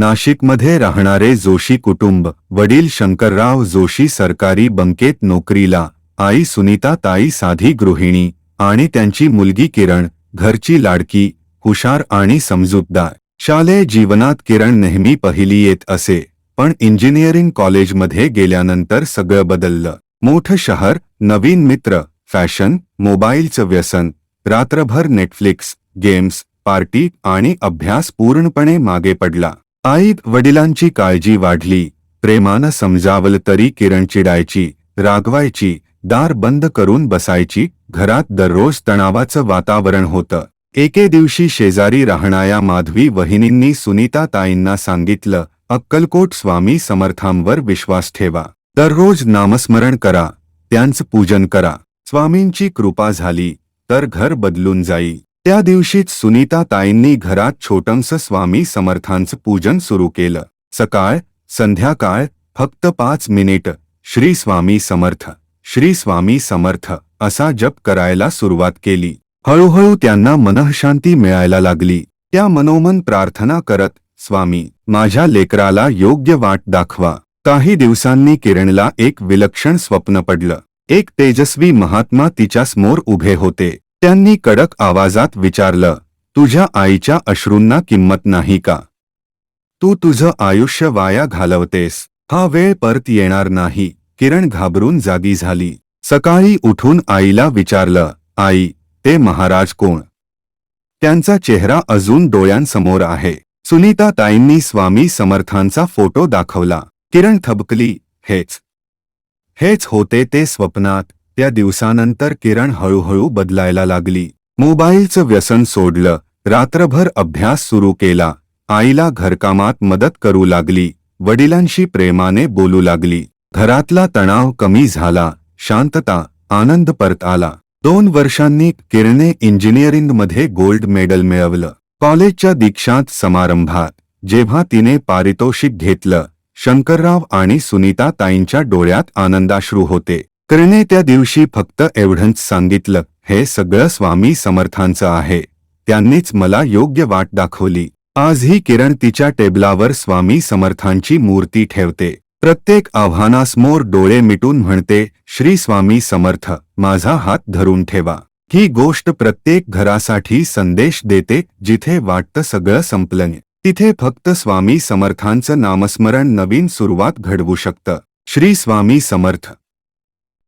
नाशिकमध्ये राहणारे जोशी कुटुंब वडील शंकरराव जोशी सरकारी बंकेत नोकरीला आई सुनीता ताई साधी गृहिणी आणि त्यांची मुलगी किरण घरची लाडकी हुशार आणि समजूतदार. शालेय जीवनात किरण नेहमी पहिली येत असे पण इंजिनिअरिंग कॉलेजमध्ये गेल्यानंतर सगळं बदललं. मोठं शहर नवीन मित्र फॅशन मोबाईलचं व्यसन रात्रभर नेटफ्लिक्स गेम्स पार्टी आणि अभ्यास पूर्णपणे मागे पडला. आई वडिलांची काळजी वाढली. प्रेमानं समजावलं तरी किरण चिडायची रागवायची दार बंद करून बसायची घरात दररोज तणावाचं वातावरण होतं. एके दिवशी शेजारी राहणाऱ्या माधवी वहिनींनी सुनीता ताईंना सांगितलं अक्कलकोट स्वामी समर्थांवर विश्वास ठेवा. दररोज नामस्मरण करा त्यांचं पूजन करा. स्वामींची कृपा झाली तर घर बदलून जाईल. त्या दिवशीच सुनीता ताईंनी घरात छोटंस स्वामी समर्थांचं पूजन सुरू केलं. सकाळ संध्याकाळ फक्त पाच मिनिट. श्री स्वामी समर्थ श्री स्वामी समर्थ असा जप करायला सुरुवात केली. हळूहळू त्यांना मनःशांती मिळायला लागली. त्या मनोमन प्रार्थना करत स्वामी माझ्या लेकराला योग्य वाट दाखवा. काही दिवसांनी किरणला एक विलक्षण स्वप्न पडलं. एक तेजस्वी महात्मा तिच्या समोर उभे होते. त्यांनी कडक आवाजात विचारलं तुझ्या आईच्या अश्रूंना किंमत नाही का? तू तुझं आयुष्य वाया घालवतेस. हा वेळ परत येणार नाही. किरण घाबरून जागी झाली. सकाळी उठून आईला विचारलं आई ते महाराज कोण? त्यांचा चेहरा अजून डोळ्यांसमोर आहे. सुनीता ताईंनी स्वामी समर्थांचा फोटो दाखवला. किरण थबकली हेच. हेच होते ते स्वप्नात. त्या दिवसानंतर किरण हळूहळू बदलायला लागली. मोबाईलचं व्यसन सोडलं. रात्रभर अभ्यास सुरू केला. आईला घरकामात मदत करू लागली. वडिलांशी प्रेमाने बोलू लागली. घरातला तणाव कमी झाला. शांतता आनंद परत आला. दोन वर्षांनी किरणे इंजिनिअरिंगमध्ये गोल्ड मेडल मिळवलं. कॉलेजच्या दीक्षांत समारंभात जेव्हा तिने पारितोषिक घेतलं शंकरराव आणि सुनीता ताईंच्या डोळ्यात आनंदाश्रू होते. किरणे त्या दिवशी फक्त एवढंच सांगितलं हे सगळं स्वामी समर्थांचं आहे. त्यांनीच मला योग्य वाट दाखवली. आजही किरण तिच्या टेबलावर स्वामी समर्थांची मूर्ती ठेवते. प्रत्येक आव्हानासमोर डोळे मिटून म्हणते श्री स्वामी समर्थ माझा हात धरून ठेवा. ही गोष्ट प्रत्येक घरासाठी संदेश देते जिथे वाटतं सगळं संपलं तिथे फक्त स्वामी समर्थांचं नामस्मरण नवीन सुरुवात घडवू शकतं. श्री स्वामी समर्थ